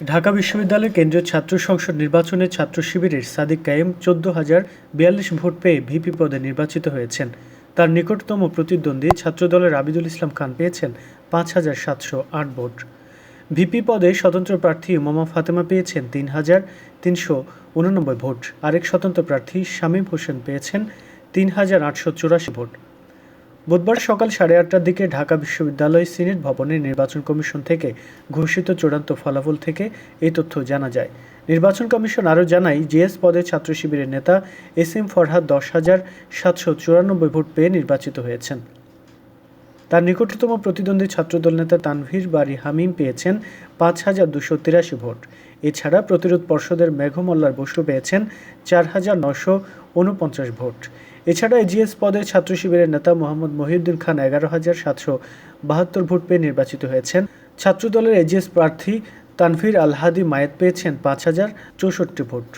ঢাকা বিশ্ববিদ্যালয় কেন্দ্রীয় ছাত্র সংসদ নির্বাচনে ছাত্র শিবিরের সাদিক কায়েম চোদ্দ হাজার বিয়াল্লিশ ভোট পেয়ে ভিপি পদে নির্বাচিত হয়েছেন। তার নিকটতম প্রতিদ্বন্দ্বী ছাত্রদলের আবিদুল ইসলাম খান পেয়েছেন পাঁচ হাজার সাতশো আট ভোট। ভিপি পদে স্বতন্ত্র প্রার্থী মোমা ফাতেমা পেয়েছেন তিন হাজার তিনশো উননব্বই ভোট। আরেক স্বতন্ত্র প্রার্থী শামীম হোসেন পেয়েছেন তিন হাজার আটশো চুরাশি ভোট। বুধবার সকাল সাড়ে আটটার দিকে ঢাকা বিশ্ববিদ্যালয় সিনেট ভবনে নির্বাচন কমিশন থেকে ঘোষিত চূড়ান্ত ফলাফল থেকে এই তথ্য জানা যায়। নির্বাচন কমিশন আরও জানায়, জিএস পদে ছাত্র শিবিরের নেতা এস এম ফরহাদ দশ হাজার সাতশো চুরানব্বই ভোট পেয়ে নির্বাচিত হয়েছেন। তার নিকটতম প্রতিদ্বন্দ্বী ছাত্রদল নেতা তানভীর বাড়ি হামিম পেয়েছেন পাঁচ হাজার দুশো তিরাশি ভোট। এছাড়া প্রতিরোধ পর্ষদের মেঘমল্লার বসু পেয়েছেন চার হাজার নশো উনপঞ্চাশ ভোট। এছাড়া এজিএস পদে ছাত্র শিবিরের নেতা মোহাম্মদ মহিউদ্দিন খান এগারো হাজার সাতশো বাহাত্তর ভোট পেয়ে নির্বাচিত হয়েছেন। ছাত্রদলের এজিএস প্রার্থী তানভীর আলহাদি মায়েত পেয়েছেন পাঁচ হাজার চৌষট্টি ভোট।